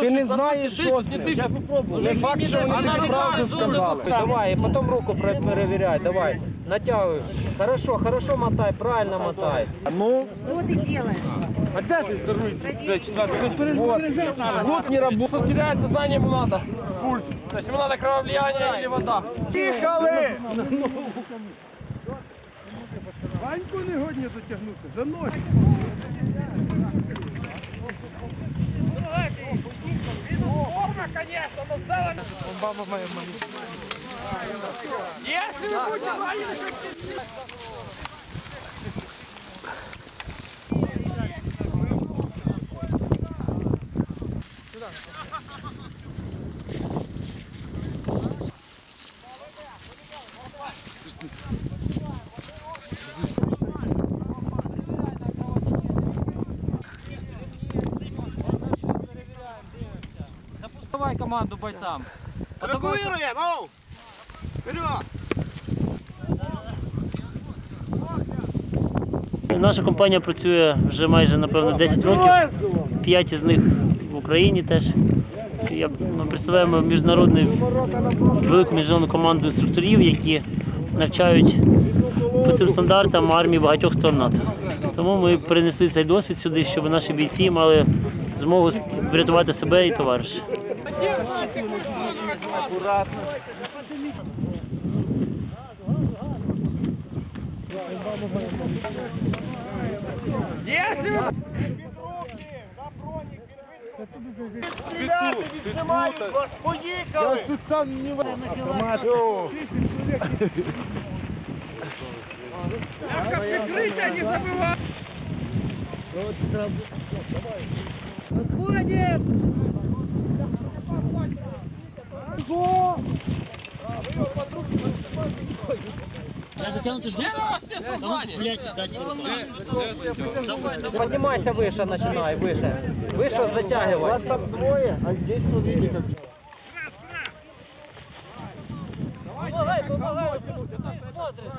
Ти не знаєш, що з ним. Не факт, що вони тобі правду сказали. Давай, і потім руку перевіряй, давай. Натягуй. Хорошо, хорошо мотай, правильно мотай. Ну, Что ты делаешь? жгут не работает. теряет сознание ему надо. Пульс. То есть ему надо кровообливание или вода. Ваньку не годні дотягнути, заносить. Форма, конечно, но в целом... Если вы будете ловить, Давай команду бойцам. Евакуируем, оу! Вперед! Наша компанія працює вже майже напевно 10 років. П'ять із них в Україні теж. Ми представляємо міжнародну велику міжнародну команду інструкторів, які навчають по цим стандартам армії багатьох сторон НАТО. Тому ми перенесли цей досвід сюди, щоб наші бійці мали змогу врятувати себе і товариша. Если вы... Я тут сам не Прикрытие не забывай! Где вас все сознание? Поднимайся выше, начинай, выше. Выше затягивай. Вас там двое, а здесь увидели. Помогай, помогай! Смотришь!